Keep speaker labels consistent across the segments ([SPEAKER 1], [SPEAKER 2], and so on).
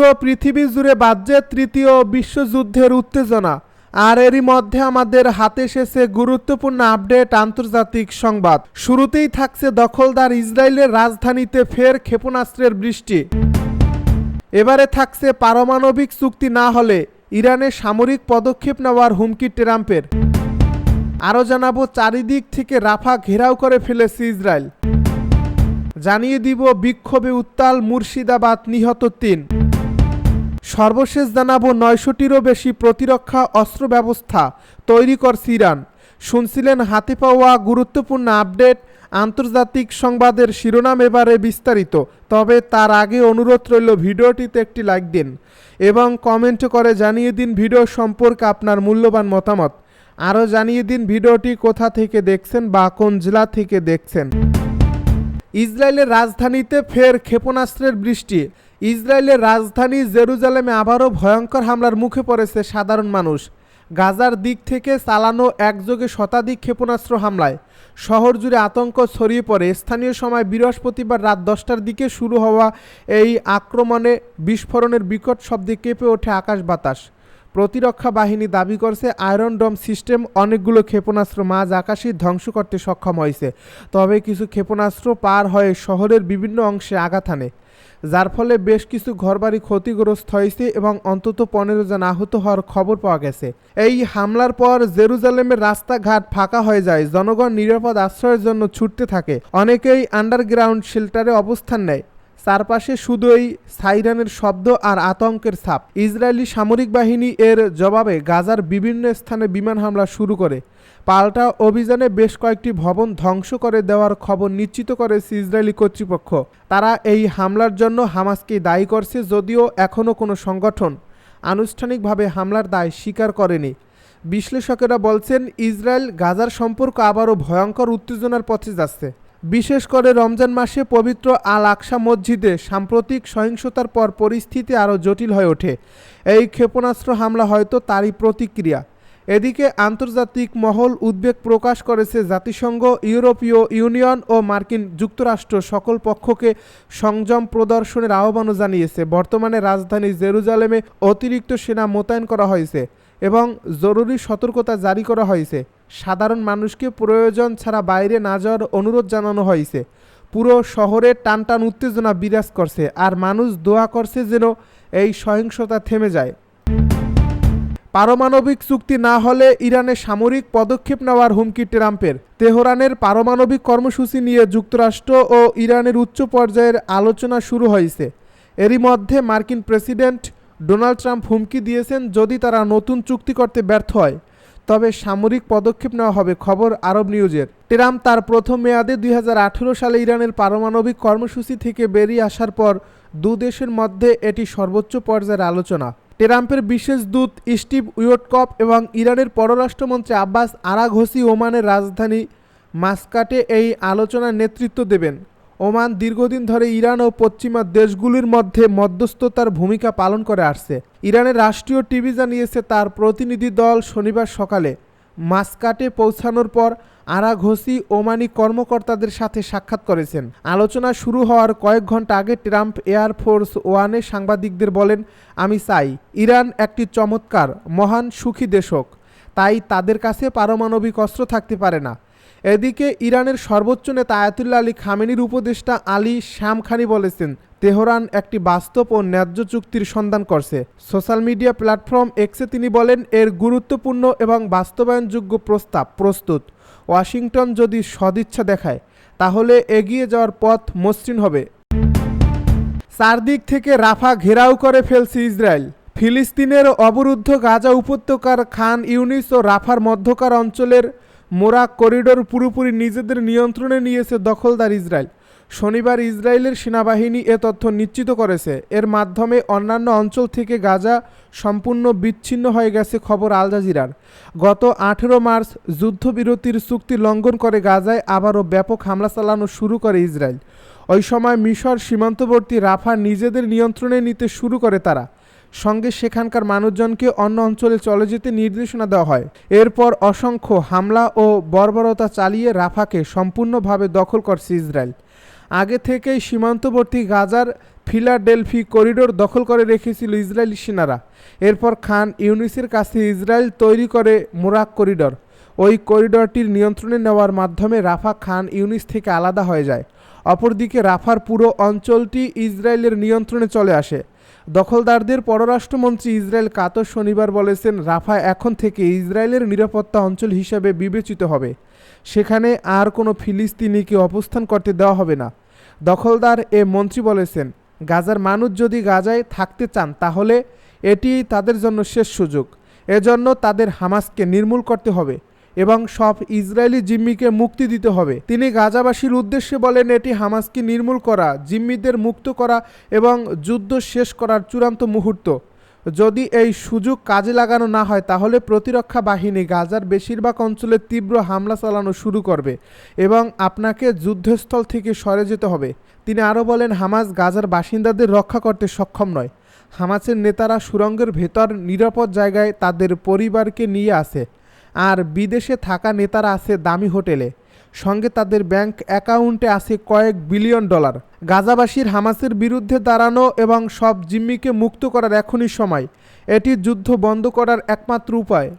[SPEAKER 1] পুরো পৃথিবী জুড়ে বাজছে তৃতীয় বিশ্বযুদ্ধের উত্তেজনা। আর এরই মধ্যে আমাদের হাতে এসেছে গুরুত্বপূর্ণ আপডেট আন্তর্জাতিক সংবাদ। শুরুতেই থাকছে দখলদার ইসরায়েলের রাজধানীতে ফের ক্ষেপণাস্ত্রের বৃষ্টি। এবারে থাকছে পারমাণবিক চুক্তি না হলে ইরানে সামরিক পদক্ষেপ নেওয়ার হুমকি ট্রাম্পের। আরও জানাব চারিদিক থেকে রাফা ঘেরাও করে ফেলেছে ইসরায়েল। জানিয়ে দিব বিক্ষোভে উত্তাল মুর্শিদাবাদ নিহত তিন। সর্বশেষ জানাব নয়শোটিরও বেশি প্রতিরক্ষা অস্ত্র ব্যবস্থা তৈরি করছে ইরান শুনছিলেন হাতে পাওয়া গুরুত্বপূর্ণ আপডেট, আন্তর্জাতিক সংবাদের শিরোনাম এবারে বিস্তারিত, তবে তার আগে অনুরোধ রইল ভিডিওটিতে একটি লাইক দিন এবং কমেন্ট করে জানিয়ে দিন ভিডিও সম্পর্কে আপনার মূল্যবান মতামত। আরও জানিয়ে দিন ভিডিওটি কোথা থেকে দেখছেন বা কোন জেলা থেকে দেখছেন। ইসরায়েলের রাজধানীতে ফের ক্ষেপণাস্ত্রের বৃষ্টি। ইসরায়েলের রাজধানী জেরুজালেমে আবারও ভয়ঙ্কর হামলার মুখে পড়েছে সাধারণ মানুষ। গাজার দিক থেকে চালানো একযোগে শতাধিক ক্ষেপণাস্ত্র হামলায়। শহর জুড়ে আতঙ্ক ছড়িয়ে পড়ে। স্থানীয় সময় বৃহস্পতিবার রাত দশটার দিকে শুরু হওয়া এই আক্রমণে বিস্ফোরণের বিকট শব্দে কেঁপে ওঠে আকাশ বাতাস। প্রতিরক্ষা বাহিনী দাবি করছে, আয়রন ডম সিস্টেম অনেকগুলো ক্ষেপণাস্ত্র মাঝ আকাশে ধ্বংস করতে সক্ষম হয়েছে। তবে কিছু ক্ষেপণাস্ত্র পার হয়ে শহরের বিভিন্ন অংশে আঘাত হানে। যার ফলে বেশ কিছু ঘরবাড়ি ক্ষতিগ্রস্ত হয়েছে এবং অন্তত পনেরো জন আহত হওয়ার খবর পাওয়া গেছে। এই হামলার পর জেরুজালেমের রাস্তাঘাট ফাঁকা হয়ে যায়, জনগণ নিরাপদ আশ্রয়ের জন্য ছুটতে থাকে। অনেকেই আন্ডারগ্রাউন্ড শেল্টারে অবস্থান নেয়। চারপাশে শুধুই সাইরানের শব্দ আর আতঙ্কের ছাপ। ইসরায়েলি সামরিক বাহিনী এর জবাবে গাজার বিভিন্ন স্থানে বিমান হামলা শুরু করে। পাল্টা অভিযানে বেশ কয়েকটি ভবন ধ্বংস করে দেওয়ার খবর নিশ্চিত করেছে ইসরায়েলি কর্তৃপক্ষ। তারা এই হামলার জন্য হামাসকে দায়ী করছে যদিও এখনও কোনো সংগঠন আনুষ্ঠানিকভাবে হামলার দায় স্বীকার করেনি। বিশ্লেষকেরা বলছেন, ইসরায়েল গাজার সম্পর্ক আবারও ভয়ঙ্কর উত্তেজনার পথে যাচ্ছে। বিশেষ করে রমজান মাসে পবিত্র আল আকসা মসজিদে সাম্প্রতিক সহিংসতার পর পরিস্থিতি আরও জটিল হয়ে ওঠে। এই ক্ষেপণাস্ত্র হামলা হয়তো তারই প্রতিক্রিয়া। এদিকে আন্তর্জাতিক মহল উদ্বেগ প্রকাশ করেছে জাতিসংঘ, ইউরোপীয় ইউনিয়ন ও মার্কিন যুক্তরাষ্ট্র। সকল পক্ষকে সংযম প্রদর্শনের আহ্বানও জানিয়েছে। বর্তমানে রাজধানী জেরুজালেমে অতিরিক্ত সেনা মোতায়েন করা হয়েছে এবং জরুরি সতর্কতা জারি করা হয়েছে। সাধারণ মানুষকে প্রয়োজন ছাড়া বাইরে না যাওয়ার অনুরোধ জানানো হয়েছে। পুরো শহরে টানটান উত্তেজনা বিরাজ করছে আর মানুষ দোয়া করছে যেন এই সহিংসতা থেমে যায়। পারমাণবিক চুক্তি না হলে ইরানে সামরিক পদক্ষেপ নেওয়ার হুমকি ট্রাম্পের। তেহরানের পারমাণবিক কর্মসূচি নিয়ে যুক্তরাষ্ট্র ও ইরানের উচ্চ পর্যায়ের আলোচনা শুরু হয়েছে। এরই মধ্যে মার্কিন প্রেসিডেন্ট ডোনাল্ড ট্রাম্প হুমকি দিয়েছেন যদি তারা নতুন চুক্তি করতে ব্যর্থ হয়। তবে সামরিক পদক্ষেপ নেওয়া হবে, খবর আরব নিউজের। ট্রাম্প তার প্রথম মেয়াদে দুই হাজার আঠেরো সালে ইরানের পারমাণবিক কর্মসূচি থেকে বেরিয়ে আসার পর দু দেশের মধ্যে এটি সর্বোচ্চ পর্যায়ের আলোচনা। ট্রাম্পের বিশেষ দূত স্টিভ উইটকপ এবং ইরানের পররাষ্ট্রমন্ত্রী আব্বাস আরাঘোসি ওমানের রাজধানী মাস্কাটে এই আলোচনার নেতৃত্ব দেবেন। ওমান দীর্ঘদিন ধরে ইরান ও পশ্চিমা দেশগুলির মধ্যে মধ্যস্থতার ভূমিকা পালন করে আসছে। ইরানের রাষ্ট্রীয় টিভি জানিয়েছে, তার প্রতিনিধি দল শনিবার সকালে মাস্কাটে পৌঁছানোর পর আরাঘোসি ওমানি কর্মকর্তাদের সাথে সাক্ষাৎ করেছেন। আলোচনা শুরু হওয়ার কয়েক ঘণ্টা আগে ট্রাম্প এয়ারফোর্স ওয়ানে সাংবাদিকদের বলেন, আমি চাই ইরান একটি চমৎকার, মহান, সুখী দেশ হোক তাই তাদের কাছে পারমাণবিক অস্ত্র থাকতে পারে না। এদিকে ইরানের সর্বোচ্চ নেতা আয়াতুল্লা আলী খামেনির উপদেষ্টা আলী শ্যামখানি বলেছেন, তেহরান একটি বাস্তব ও ন্যায্য চুক্তির সন্ধান করছে। সোশ্যাল মিডিয়া প্ল্যাটফর্ম এক্সে তিনি বলেন, এর গুরুত্বপূর্ণ এবং বাস্তবায়নযোগ্য প্রস্তাব প্রস্তুত। ওয়াশিংটন যদি সদিচ্ছা দেখায়, তাহলে এগিয়ে যাওয়ার পথ মসৃণ হবে। চারদিক থেকে রাফা ঘেরাও করে ফেলছে ইসরায়েল। ফিলিস্তিনের অবরুদ্ধ গাজা উপত্যকার খান ইউনিস ও রাফার মধ্যকার অঞ্চলের মোরা করিডোর পুরোপুরি নিজেদের নিয়ন্ত্রণে নিয়েছে দখলদার ইসরায়েল। শনিবার ইসরায়েলের সেনাবাহিনী এ তথ্য নিশ্চিত করেছে। এর মাধ্যমে অন্যান্য অঞ্চল থেকে গাজা সম্পূর্ণ বিচ্ছিন্ন হয়ে গেছে খবর আল জাজিরার। গত আঠেরো মার্চ যুদ্ধবিরতির চুক্তি লঙ্ঘন করে গাজায় আবারও ব্যাপক হামলা চালানো শুরু করে ইসরায়েল। ওই সময় মিশর সীমান্তবর্তী রাফা নিজেদের নিয়ন্ত্রণে নিতে শুরু করে তারা। সঙ্গে সেখানকার মানুষজনকে অন্য অঞ্চলে চলে যেতে নির্দেশনা দেওয়া হয়। এরপর অসংখ্য হামলা ও বর্বরতা চালিয়ে রাফাকে সম্পূর্ণভাবে দখল করছে ইসরায়েল। আগে থেকেই সীমান্তবর্তী গাজার ফিলাডেলফি করিডোর দখল করে রেখেছিল ইসরায়েলি সেনারা। এরপর খান ইউনিসের কাছে ইসরায়েল তৈরি করে মোরাক করিডোর। ওই করিডোরটির নিয়ন্ত্রণে নেওয়ার মাধ্যমে রাফা খান ইউনিস থেকে আলাদা হয়ে যায়। অপরদিকে রাফার পুরো অঞ্চলটি ইসরায়েলের নিয়ন্ত্রণে চলে আসে। দখলদারদের পররাষ্ট্রমন্ত্রী ইসরায়েল কাতর শনিবার বলেছেন, রাফা এখন থেকে ইসরায়েলের নিরাপত্তা অঞ্চল হিসেবে বিবেচিত হবে। সেখানে আর কোনো ফিলিস্তিনিকে অবস্থান করতে দেওয়া হবে না। দখলদার এ মন্ত্রী বলেছেন, গাজার মানুষ যদি গাজায় থাকতে চান, তাহলে এটি তাদের জন্য শেষ সুযোগ। এজন্য তাদের হামাসকে নির্মূল করতে হবে এবং সব ইসরায়েলি জিম্মিকে মুক্তি দিতে হবে। তিনি গাজাবাসীর উদ্দেশ্যে বলেন, এটি হামাসকে নির্মূল করা, জিম্মিদের মুক্ত করা এবং যুদ্ধ শেষ করার চূড়ান্ত মুহূর্ত। যদি এই সুযোগ কাজে লাগানো না হয়, তাহলে প্রতিরক্ষা বাহিনী গাজার বেশিরভাগ অঞ্চলে তীব্র হামলা চালানো শুরু করবে এবং আপনাকে যুদ্ধস্থল থেকে সরে যেতে হবে। তিনি আরও বলেন, হামাস গাজার বাসিন্দাদের রক্ষা করতে সক্ষম নয়। হামাসের নেতারা সুরঙ্গের ভেতর নিরাপদ জায়গায় তাদের পরিবারকে নিয়ে আসে, আর বিদেশে থাকা নেতারা আছে দামি হোটেলে। সঙ্গে তাদের ব্যাংক অ্যাকাউন্টে আছে কয়েক বিলিয়ন ডলার। গাজাবাসীর হামাসের বিরুদ্ধে দাঁড়ানো এবং সব জিম্মিকে মুক্ত করার এখনই সময়। এটি যুদ্ধ বন্ধ করার একমাত্র উপায়।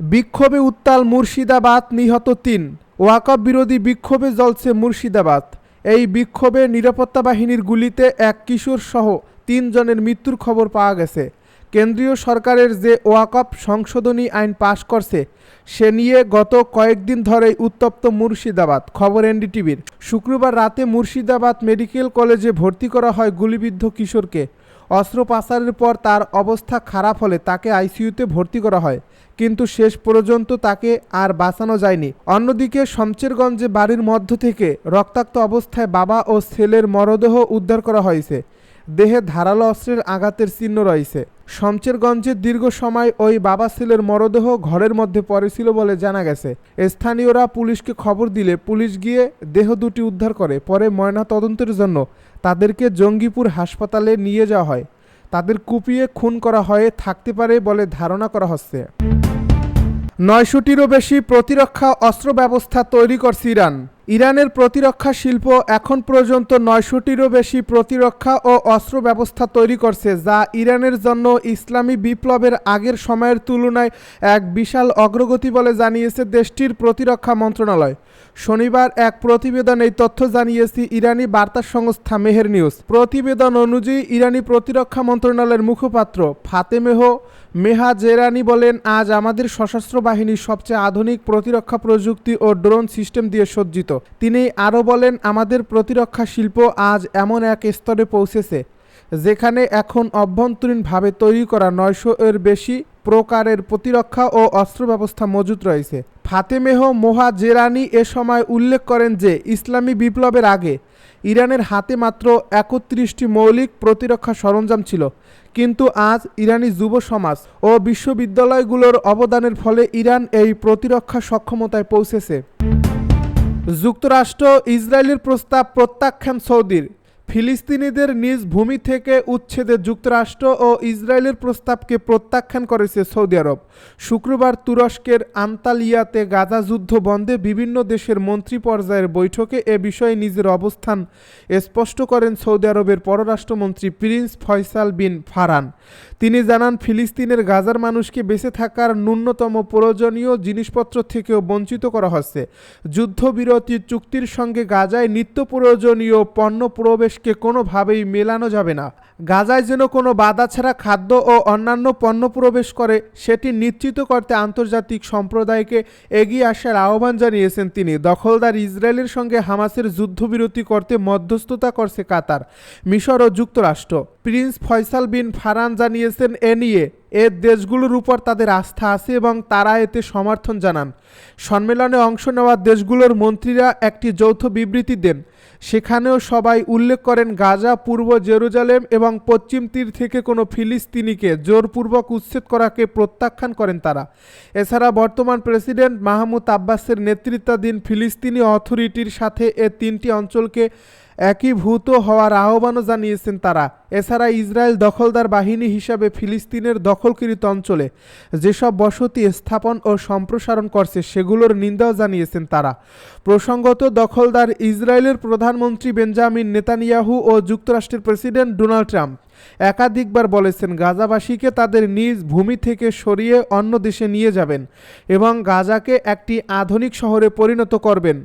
[SPEAKER 1] বিক্ষোভে উত্তাল মুর্শিদাবাদ নিহত তিন। ওয়াকফ বিরোধী বিক্ষোভে জ্বলছে মুর্শিদাবাদ। এই বিক্ষোভে নিরাপত্তা বাহিনীর গুলিতে এক কিশোর সহ তিনজনের মৃত্যুর খবর পাওয়া গেছে। কেন্দ্রীয় সরকারের যে ওয়াকফ সংশোধনী আইন পাশ করছে, সে নিয়ে গত কয়েকদিন ধরেই উত্তপ্ত মুর্শিদাবাদ। খবর এনডিটিভির। শুক্রবার রাতে মুর্শিদাবাদ মেডিকেল কলেজে ভর্তি করা হয় গুলিবিদ্ধ কিশোরকে। অস্ত্রোপচারের পর তার অবস্থা খারাপ হলে তাকে আইসিইউতে ভর্তি করা হয়। কিন্তু শেষ পর্যন্ত তাকে আর বাঁচানো যায়নি। অন্যদিকে শমচেরগঞ্জে বাড়ির মধ্য থেকে রক্তাক্ত অবস্থায় বাবা ও ছেলের মরদেহ উদ্ধার করা হয়েছে। দেহে ধারালো অস্ত্রের আঘাতের চিহ্ন রয়েছে। শমচেরগঞ্জে দীর্ঘ সময় ওই বাবা ছেলের মরদেহ ঘরের মধ্যে পড়েছিল বলে জানা গেছে। স্থানীয়রা পুলিশকে খবর দিলে পুলিশ গিয়ে দেহ দুটি উদ্ধার করে, পরে ময়না তদন্তের জন্য তাদেরকে জঙ্গিপুর হাসপাতালে নিয়ে যাওয়া হয়। তাদের কুপিয়ে খুন করা হয়ে থাকতে পারে বলে ধারণা করা হচ্ছে। নয়শোটিরও বেশি প্রতিরক্ষা অস্ত্র ব্যবস্থা তৈরি করছে ইরান। ইরানের প্রতিরক্ষা শিল্প এখন পর্যন্ত নয়শোটিরও বেশি প্রতিরক্ষা ও অস্ত্র ব্যবস্থা তৈরি করছে, যা ইরানের জন্য ইসলামী বিপ্লবের আগের সময়ের তুলনায় এক বিশাল অগ্রগতি বলে জানিয়েছে দেশটির প্রতিরক্ষা মন্ত্রণালয়। শনিবার এক প্রতিবেদন এই তথ্য জানিয়েছে ইরানি বার্তা সংস্থা মেহের নিউজ। প্রতিবেদন অনুযায়ী ইরানি প্রতিরক্ষা মন্ত্রণালয়ের মুখপাত্র ফাতেমেহ মেহা জেরানি বলেন, আজ আমাদের সশস্ত্র বাহিনী সবচেয়ে আধুনিক প্রতিরক্ষা প্রযুক্তি ও ড্রোন সিস্টেম দিয়ে সজ্জিত। তিনি আরও বলেন, আমাদের প্রতিরক্ষা শিল্প আজ এমন এক স্তরে পৌঁছেছে, যেখানে এখন অভ্যন্তরীণভাবে তৈরি করা নয়শো এর বেশি প্রকারের প্রতিরক্ষা ও অস্ত্র ব্যবস্থা মজুত রয়েছে। ফাতেমেহ মোহা জেরানি এ সময় উল্লেখ করেন যে, ইসলামী বিপ্লবের আগে ইরানের হাতে মাত্র একত্রিশটি মৌলিক প্রতিরক্ষা সরঞ্জাম ছিল, কিন্তু আজ ইরানি যুব সমাজ ও বিশ্ববিদ্যালয়গুলোর অবদানের ফলে ইরান এই প্রতিরক্ষা সক্ষমতায় পৌঁছেছে। যুক্তরাষ্ট্র ইসরায়েলের প্রস্তাব প্রত্যাখ্যান সৌদির। ফিলিস্তিনিদের নিজ ভূমি থেকে উচ্ছেদে যুক্তরাষ্ট্র ও ইসরায়েলের প্রস্তাবকে প্রত্যাখ্যান করেছে সৌদি আরব। শুক্রবার তুরস্কের আন্তালিয়াতে গাজা যুদ্ধ বন্ধে বিভিন্ন দেশের মন্ত্রী পর্যায়ের বৈঠকে এ বিষয়ে নিজের অবস্থান স্পষ্ট করেন সৌদি আরবের পররাষ্ট্রমন্ত্রী প্রিন্স ফয়সাল বিন ফারান তিনি জানান, ফিলিস্তিনের গাজার মানুষকে বেঁচে থাকার ন্যূনতম প্রয়োজনীয় জিনিসপত্র থেকেও বঞ্চিত করা হচ্ছে। যুদ্ধবিরতি চুক্তির সঙ্গে গাজায় নিত্য প্রয়োজনীয় পণ্য প্রবেশকে কোনোভাবেই মেলানো যাবে না। গাজায় যেন কোনো বাধা ছাড়া খাদ্য ও অন্যান্য পণ্য প্রবেশ করে, সেটি নিশ্চিত করতে আন্তর্জাতিক সম্প্রদায়কে এগিয়ে আসার আহ্বান জানিয়েছেন তিনি। দখলদার ইসরায়েলের সঙ্গে হামাসের যুদ্ধবিরতি করতে মধ্যস্থতা করছে কাতার, মিশর ও যুক্তরাষ্ট্র। প্রিন্স ফয়সাল বিন ফারান জানিয়েছেন এ নিয়ে, এ দেশগুলোর উপর তাদের আস্থা আছে এবং তারা এতে সমর্থন জানান। সম্মেলনে অংশ নেওয়া দেশগুলোর মন্ত্রীরা একটি যৌথ বিবৃতি দেন। সেখানেও সবাই উল্লেখ করেন, গাজা, পূর্ব জেরুজালেম এবং পশ্চিম তীর থেকে কোনো ফিলিস্তিনিকে জোরপূর্বক উচ্ছেদ করাকে প্রত্যাখ্যান করেন তারা। এছাড়া বর্তমান প্রেসিডেন্ট মাহমুদ আব্বাসের নেতৃত্বাধীন ফিলিস্তিনি অথরিটির সাথে এ তিনটি অঞ্চলকে একীভূত হওয়ার আহ্বানও জানিয়েছেন তারা। এছাড়া ইসরায়েল দখলদার বাহিনী হিসাবে ফিলিস্তিনের দখলকৃত অঞ্চলে যেসব বসতি স্থাপন ও সম্প্রসারণ করছে, সেগুলোর নিন্দাও জানিয়েছেন তারা। প্রসঙ্গত, দখলদার ইসরায়েলের প্রধানমন্ত্রী বেঞ্জামিন নেতানিয়াহু ও যুক্তরাষ্ট্রের প্রেসিডেন্ট ডোনাল্ড ট্রাম্প একাধিকবার বলেছেন, গাজাবাসীকে তাদের নিজ ভূমি থেকে সরিয়ে অন্য দেশে নিয়ে যাবেন এবং গাজাকে একটি আধুনিক শহরে পরিণত করবেন।